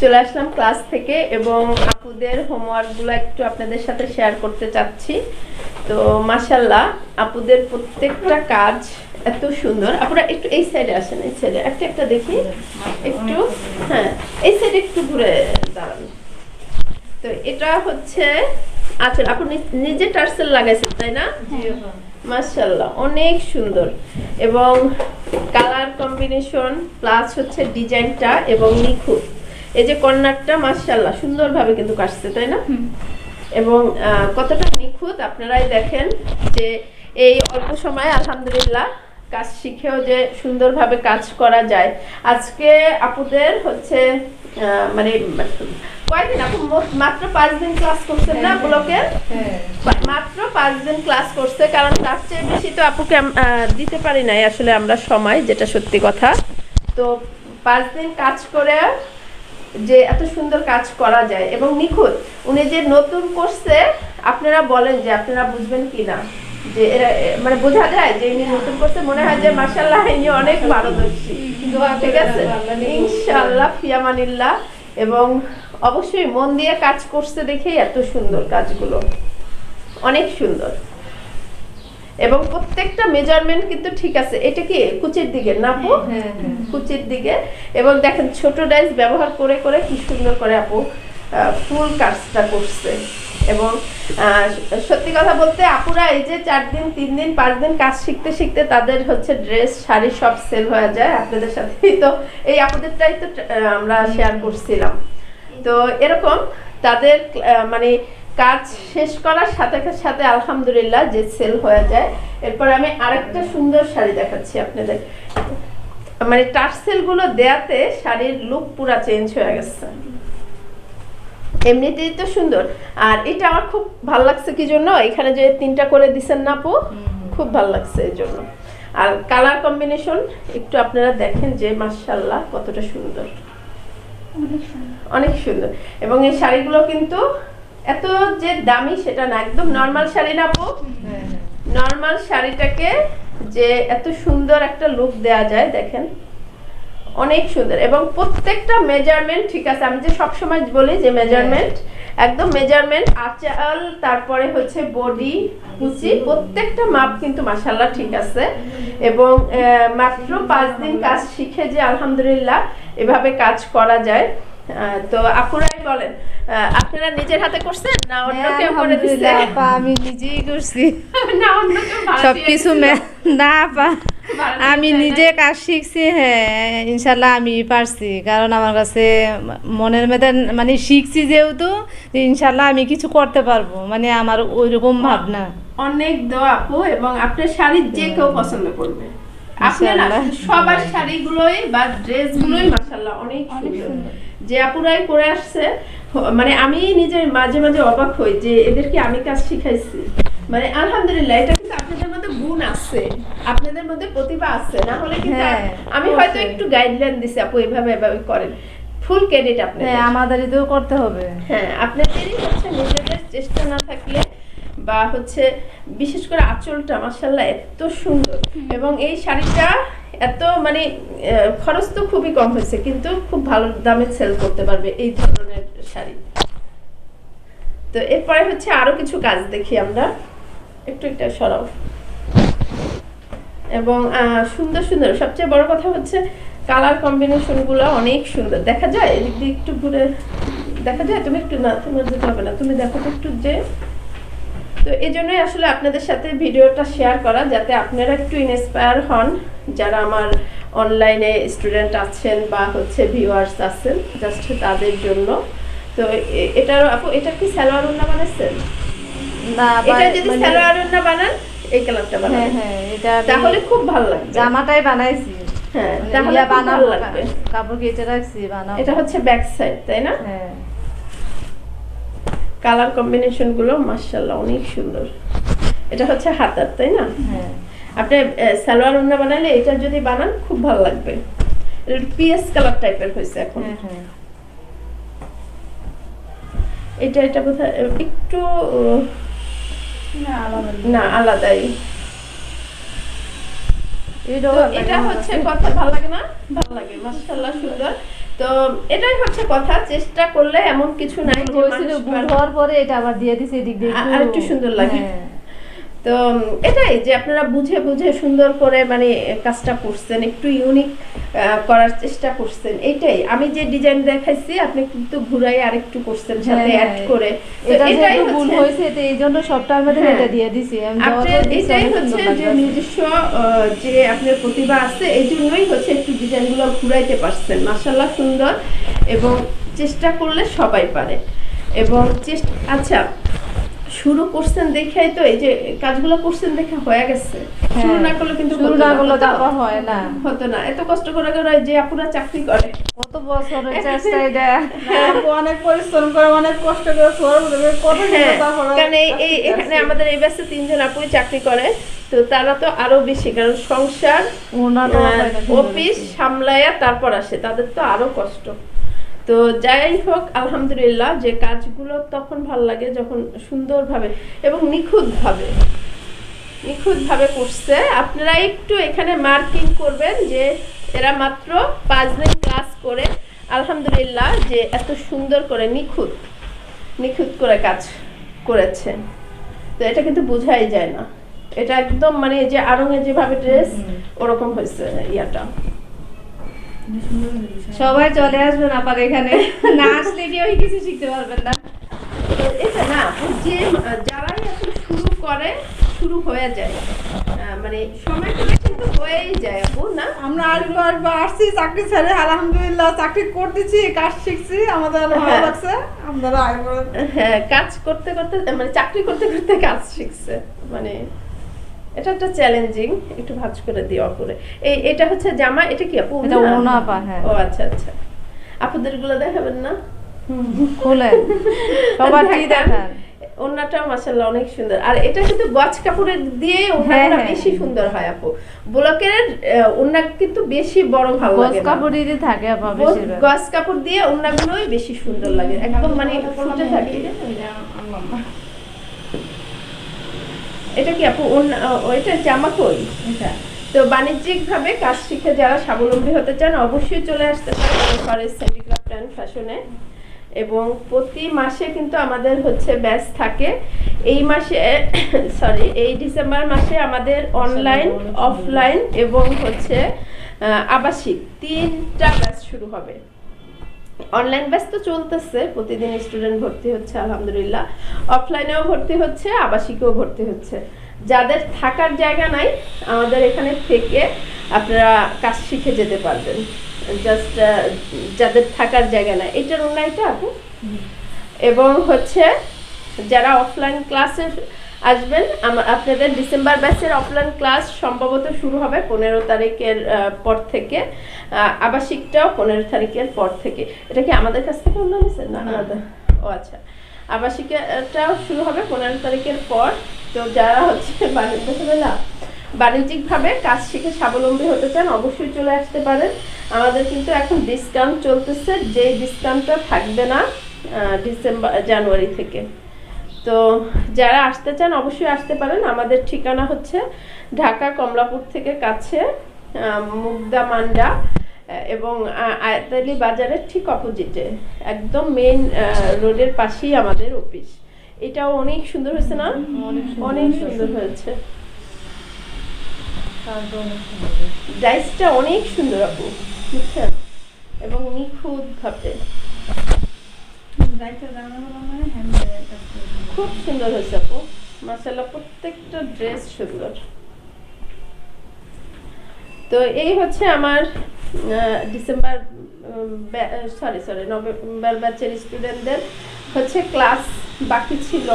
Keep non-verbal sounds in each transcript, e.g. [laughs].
চলে আসলাম ক্লাস থেকে এবং আপুদের হোমওয়ার্ক হোমওয়ার্কগুলো একটু আপনাদের সাথে শেয়ার করতে চাচ্ছি। তো মাশাল্লাহ আপুদের প্রত্যেকটা কাজ এত সুন্দর। আপনারা একটু এই সাইডে আসেন এই সাইডে একটা একটা দেখি। একটু হ্যাঁ এই সাইডে একটু ঘুরে দাঁড়ান। তো এটা হচ্ছে আচ্ছা আপনি নিজে টার্সেল লাগাইছেন তাই না? মাশাল্লাহ অনেক সুন্দর। এবং কালার কম্বিনেশন প্লাস হচ্ছে ডিজাইনটা এবং নিখুঁত। এই যে কর্নারটা মাশাল্লাহ সুন্দরভাবে কিন্তু কাটছে তাই না? এবং কতটা নিখুঁত আপনারাই দেখেন যে এই অল্প সময় আলহামদুলিল্লাহ কাজ শিখেও যে সুন্দরভাবে কাজ করা যায়। আজকে আপুদের হচ্ছে মানে কয়দিন আপু মাত্র পাঁচ দিন ক্লাস করছেন না ব্লকের মাত্র পাঁচ দিন ক্লাস করছে কারণ তার চেয়ে বেশি তো আপুকে দিতে পারি নাই আসলে আমরা সময় যেটা সত্যি কথা। তো পাঁচ দিন কাজ করে যে এত সুন্দর কাজ করা যায়। এবং নিখুঁত, উনি যে নতুন করছে, আপনারা বলেন যে আপনারা বুঝবেন কি না যে এরা মানে বোঝা যায় যে ইনি নতুন করছে, মনে হয় যে মাসাল্লাহ ইনি অনেক পারদর্শী। ঠিক আছে? ইনশাআল্লাহ, ফিয়ামানিল্লাহ। এবং অবশ্যই মন দিয়ে কাজ করছে দেখেই এত সুন্দর কাজগুলো। অনেক সুন্দর। এবং প্রত্যেকটা মেজারমেন্ট কিন্তু ঠিক আছে। এটা কি কুচির দিকে? না আপু? কুচির দিকে। এবং দেখেন ছোট ডাইস ব্যবহার করে করে কি সুন্দর করে আপু ফুল কাজটা করছে। এবং সত্যি কথা বলতে আপুরা এই যে চার দিন তিন দিন পাঁচ দিন কাজ শিখতে শিখতে তাদের হচ্ছে ড্রেস শাড়ি সব সেল হয়ে যায়। আপনাদের সাথেই তো এই আপুদেরটাই তো আমরা শেয়ার করছিলাম। তো এরকম তাদের মানে কাজ শেষ করার সাথে সাথে আলহামদুলিল্লাহ যে সেল হয়ে যায়। এরপর আমি আরেকটা সুন্দর শাড়ি দেখাচ্ছি আপনাদের। মানে টার্সেলগুলো দেয়াতে শাড়ির লুক পুরা চেঞ্জ হয়ে গেছে। এমনিতেই তো সুন্দর। আর এটা আমার খুব ভালো লাগছে কি জন্য? এখানে যে তিনটা করে দিছেন না পো খুব ভালো লাগছে এই জন্য। আর কালার কম্বিনেশন একটু আপনারা দেখেন যে মার্শাল্লাহ কতটা সুন্দর। অনেক সুন্দর। এবং এই শাড়িগুলো কিন্তু এত যে দামি সেটা না একদম নর্মাল শাড়ি না আপু নর্মাল শাড়িটাকে যে এত সুন্দর একটা লুক দেয়া যায় দেখেন। অনেক সুন্দর। এবং প্রত্যেকটা মেজারমেন্ট ঠিক আছে আমি যে সবসময় বলি যে মেজারমেন্ট একদম মেজারমেন্ট আচাল তারপরে হচ্ছে বডি কুচি প্রত্যেকটা মাপ কিন্তু মাসাল্লাহ ঠিক আছে। এবং মাত্র পাঁচ দিন কাজ শিখে যে আলহামদুলিল্লাহ এভাবে কাজ করা যায়। তো আপুরাই বলেন আপনারা নিজের হাতে করছেন না অন্য হ্যাঁ, কেউ করে দিচ্ছে আপা, আমি নিজেই করছি। [laughs] না অন্য কেউ সবকিছু না আপা আমি নিজে কাজ শিখছি হ্যাঁ ইনশাল্লাহ আমি পারছি কারণ আমার কাছে মনের মধ্যে মানে শিখছি যেহেতু যে ইনশাল্লাহ আমি কিছু করতে পারব মানে আমার ওইরকম ভাবনা। অনেক দোয়া আপু এবং আপনার শাড়ি যে কেউ পছন্দ করবে। আপনার সবার শাড়িগুলোই বা ড্রেসগুলোই মাশাআল্লাহ অনেক সুন্দর। যে আপুরাই করে আসছে মানে আমি নিজে মাঝে মাঝে অবাক হই যে এদেরকে আমি কাজ শিখাইছি। মানে আলহামদুলিল্লাহ এটা কিন্তু আপনাদের মধ্যে গুণ আছে আপনাদের মধ্যে প্রতিভা আছে না হলে কিন্তু হ্যাঁ, আমি হয়তো একটু গাইডলাইন দিছি আপু এভাবে এভাবে করেন। ফুল ক্রেডিট আপনাদের। হ্যাঁ আমাদের এতেও করতে হবে। হ্যাঁ আপনাদেরই হচ্ছে নিজেদের চেষ্টা না থাকলে বা হচ্ছে বিশেষ করে আঁচলটা মাসাল্লাহ এত সুন্দর। এবং এই শাড়িটা এত মানে খরচ তো খুবই কম হয়েছে, কিন্তু খুব ভালো দামে সেল করতে পারবে এই ধরনের শাড়ি। তো এরপরে হচ্ছে আরও কিছু কাজ দেখি আমরা। একটু একটা সরাও। এবং সুন্দর সুন্দর। সবচেয়ে বড় কথা হচ্ছে কালার কম্বিনেশনগুলো অনেক সুন্দর। দেখা যায়? একটু ঘুরে, দেখা যায়? তুমি একটু না, তোমার যেতে হবে না। তুমি দেখো একটু যে তো এই জন্যই আসলে আপনাদের সাথে ভিডিওটা শেয়ার করা যাতে আপনারা একটু ইন্সপায়ার হন যারা আমার অনলাইনে স্টুডেন্ট আছেন বা হচ্ছে ভিউয়ার্স আছেন জাস্ট তাদের জন্য। তো এটার আপু এটা কি সালোয়ার ওড়না বানাচ্ছেন না এটা যদি মানে- সালোয়ার ওড়না বানান এই কালারটা হ্যাঁ বানান হ্যাঁ এটা তাহলে খুব ভালো লাগবে। জামাটাই বানাইছি। হ্যাঁ মানে তাহলে খুব ভালো বানাবো লাগবে। কাপড় কেটে রাখছি বানাবো। এটা হচ্ছে ব্যাক সাইড তাই না? হ্যাঁ। কালার কম্বিনেশনগুলো মাশাআল্লাহ অনেক সুন্দর। এটা হচ্ছে হাতার তাই না? হ্যাঁ। আপনি সালোয়ার ওড়না বানালে এটা যদি বানান খুব ভালো লাগবে। পিএস কালার টাইপের হয়েছে এখন। হ্যাঁ হ্যাঁ। এটা এটা বোধহয় একটু না আলাদাই। এটা হচ্ছে কথা ভালো লাগে না? ভালো লাগে মাশাআল্লাহ সুন্দর। তো এটাই হচ্ছে কথা চেষ্টা করলে এমন কিছু নাই হয়েছিল ভুল হওয়ার পরে এটা আবার দিয়ে দিছে এদিক দিয়ে আর একটু সুন্দর লাগে। তো এটাই যে আপনারা বুঝে বুঝে সুন্দর করে মানে কাজটা করছেন একটু ইউনিক করার চেষ্টা করছেন এটাই আমি যে ডিজাইন দেখাইছি আপনি কিন্তু ঘুরাই আরেকটু করছেন সাথে অ্যাড হ্যাঁ। করে। এটা এটাই ভুল হয়েছে তো এই জন্য সবটার মধ্যে হ্যাঁ। এটা দিয়ে দিছি। এটাই হচ্ছে যে নিজস্ব যে আপনার প্রতিভা আছে এই জন্যই হচ্ছে একটু ডিজাইনগুলো ঘুরাইতে পারছেন। মাসাল্লাহ সুন্দর এবং চেষ্টা করলে সবাই পারে। এবং চেষ্টা আচ্ছা শুরু করছেন দেখাই তো এই যে কাজগুলো করছেন দেখে হয়ে গেছে। হ্যাঁ। শুরু না করলে কিন্তু শুরু না করলে? তারপর হয় না। হতো না। এত কষ্ট করে করে যে আপুরা চাকরি করে। কত বছরের চেষ্টা এটা। হ্যাঁ। অনেক পরিশ্রম করে অনেক কষ্ট করে কত হ্যাঁ কারণ এই এখানে আমাদের এই ব্যাচে তিনজন আপুই চাকরি করে তো তারা তো আরও বেশি কারণ সংসার অফিস সামলায়া তারপর আসে তাদের তো আরও কষ্ট। তো যাই হোক আলহামদুলিল্লাহ যে কাজগুলো তখন ভালো লাগে যখন সুন্দরভাবে এবং নিখুঁতভাবে নিখুঁতভাবে করছে। আপনারা একটু এখানে মার্কিং করবেন যে এরা মাত্র পাঁচ দিন ক্লাস করে আলহামদুলিল্লাহ যে এত সুন্দর করে নিখুঁত নিখুঁত করে কাজ করেছে। তো এটা কিন্তু বোঝাই যায় না। এটা একদম মানে যে আরঙে যেভাবে ড্রেস ওরকম হয়েছে ইয়াটা। সবাই চলে আসবেন আবার এখানে। না আসলে কেউই কিছু শিখতে পারবেন না। এটা না যে যারাই এখন শুরু করে শুরু হয়ে যায়। মানে সময় কিন্তু হয়েই যায় আপু না? আমরা আসব আসব আসছি চাকরি ছেড়ে আলহামদুলিল্লাহ চাকরি করতেছি কাজ শিখছি আমাদের ভালো হ্যাঁ। লাগছে হ্যাঁ কাজ করতে করতে মানে চাকরি করতে করতে কাজ শিখছে মানে এটা একটা চ্যালেঞ্জিং একটু ভাজ করে দেওয়া করে এই এটা হচ্ছে জামা এটা কি আপু? এটা? ওড়না আপা, হ্যাঁ। ও আচ্ছা আচ্ছা। আপুদেরগুলো দেখাবেন না? খুলেন। সবার কি দেখান। ওড়নাটাও মাসাল্লাহ অনেক সুন্দর। আর এটা কিন্তু গজ কাপড়ের দিয়ে হ্যাঁ, ওড়নাগুলো হ্যাঁ। বেশি সুন্দর হয় আপু। ব্লকের আহ, ওড়না কিন্তু বেশি বড় ভালো লাগে না। কাপড়ই থাকে আপা গজ- বেশিরভাগ। গজ কাপড় দিয়ে ওড়নাগুলোই বেশি সুন্দর লাগে। একদম মানে ফুটে থাকে। এটা কি আপু এটা জামা কই? তো বাণিজ্যিক ভাবে কাজ শিখে যারা স্বাবলম্বী হতে চান অবশ্যই চলে আসতে পারেন ফরেস্ট হ্যান্ডিক্রাফট অ্যান্ড ফ্যাশনে। এবং প্রতি মাসে কিন্তু আমাদের হচ্ছে ব্যাচ থাকে। এই মাসে [coughs] সরি এই ডিসেম্বর মাসে আমাদের অনলাইন অফলাইন এবং হচ্ছে আবাসিক তিনটা ব্যাচ শুরু হবে। অনলাইন ব্যাচ তো চলতেছে প্রতিদিন স্টুডেন্ট ভর্তি হচ্ছে আলহামদুলিল্লাহ। অফলাইনেও ভর্তি হচ্ছে আবাসিকেও ভর্তি হচ্ছে। যাদের থাকার জায়গা নাই আমাদের এখানে থেকে আপনারা কাজ শিখে যেতে পারবেন। জাস্ট যাদের থাকার জায়গা নাই। এটার অন্য এটা আপু এবং হচ্ছে যারা অফলাইন ক্লাসে আসবেন। আমা- আপনাদের ডিসেম্বর ব্যাচের অফলাইন ক্লাস সম্ভবত শুরু হবে পনেরো তারিখের পর থেকে। আবাসিকটাও পনেরো তারিখের পর থেকে। এটা কি আমাদের কাছ থেকে অন্য নিছে না আলাদা ও আচ্ছা। আবাসিকটাও শুরু হবে পনেরো তারিখের পর। তো যারা হচ্ছে [laughs] বাণিজ্য না বাণিজ্যিকভাবে কাজ শিখে স্বাবলম্বী হতে চান অবশ্যই চলে আসতে পারেন। আমাদের কিন্তু এখন ডিসকাউন্ট চলতেছে। যে ডিসকাউন্টটা থাকবে না ডিসেম্বর জানুয়ারি থেকে। তো যারা আসতে চান, অবশ্যই আসতে পারেন। আমাদের ঠিকানা হচ্ছে ঢাকা কমলাপুর থেকে কাছে মুগদা মান্ডা এবং আয়াতালি বাজারের ঠিক অপোজিটে, একদম মেন রোডের পাশেই আমাদের অফিস এটাও অনেক সুন্দর হয়েছে না? অনেক সুন্দর হয়েছে। ডাইসটা অনেক সুন্দর আপু, বুঝছেন? এবং নিখুঁত ভাবে খুব সুন্দর হয়েছে আপু। মাসাল্লাহ প্রত্যেকটা ড্রেস সুন্দর। তো এই হচ্ছে আমার ডিসেম্বর সরি সরি নভেম্বর ব্যাচের স্টুডেন্টদের হচ্ছে ক্লাস বাকি ছিল।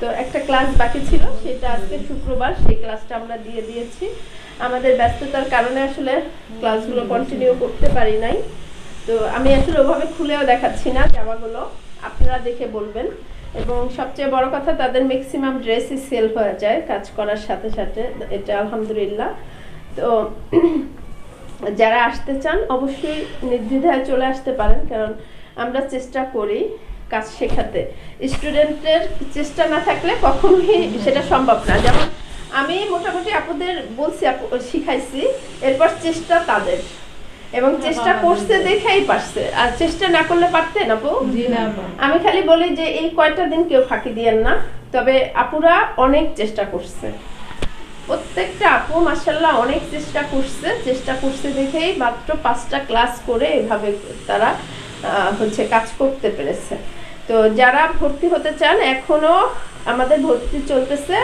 তো একটা ক্লাস বাকি ছিল, সেটা আজকে শুক্রবার, সেই ক্লাসটা আমরা দিয়ে দিয়েছি। আমাদের ব্যস্ততার কারণে আসলে ক্লাসগুলো কন্টিনিউ করতে পারি নাই। তো আমি আসলে ওভাবে খুলেও দেখাচ্ছি না জামাগুলো। আপনারা দেখে বলবেন। এবং সবচেয়ে বড় কথা, তাদের ম্যাক্সিমাম ড্রেসই সেল হয়ে যায় কাজ করার সাথে সাথে। এটা আলহামদুলিল্লাহ। তো [clears throat] যারা আসতে চান, অবশ্যই নির্দ্বিধায় চলে আসতে পারেন, কারণ আমরা চেষ্টা করি কাজ শেখাতে। স্টুডেন্টের চেষ্টা না থাকলে কখনোই সেটা সম্ভব না। যেমন আমি মোটামুটি আপুদের বলছি শিখাইছি, এরপর চেষ্টা তাদের। এবং চেষ্টা করছে দেখেই পারছে। আর চেষ্টা না করলে পারতেন আপু। আমি খালি বলি যে এই কয়টা দিন কেউ ফাঁকি দিয়েন না তবে আপুরা অনেক চেষ্টা করছে। প্রত্যেকটা আপু মাসাল্লাহ অনেক চেষ্টা করছে চেষ্টা করছে দেখেই মাত্র পাঁচটা ক্লাস করে এভাবে তারা হচ্ছে কাজ করতে পেরেছে। তো যারা ভর্তি হতে চান এখনও আমাদের ভর্তি চলতেছে।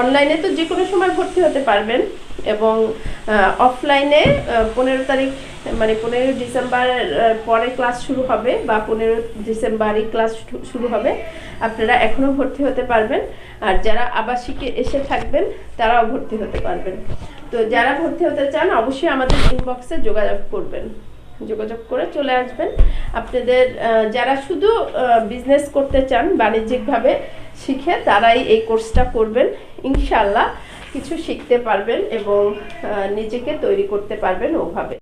অনলাইনে তো যে কোনো সময় ভর্তি হতে পারবেন। এবং অফলাইনে পনেরো তারিখ মানে পনেরো ডিসেম্বর পরে ক্লাস শুরু হবে বা পনেরো ডিসেম্বরই ক্লাস শুরু হবে। আপনারা এখনও ভর্তি হতে পারবেন। আর যারা আবাসিকে এসে থাকবেন, তারাও ভর্তি হতে পারবেন। তো যারা ভর্তি হতে চান, অবশ্যই আমাদের ইনবক্সে যোগাযোগ করবেন। যোগাযোগ করে চলে আসবেন। আপনাদের যারা শুধু বিজনেস করতে চান, বাণিজ্যিকভাবে শিখে, তারাই এই কোর্সটা করবেন ইনশাল্লাহ কিছু শিখতে পারবেন এবং নিজেকে তৈরি করতে পারবেন ওভাবে।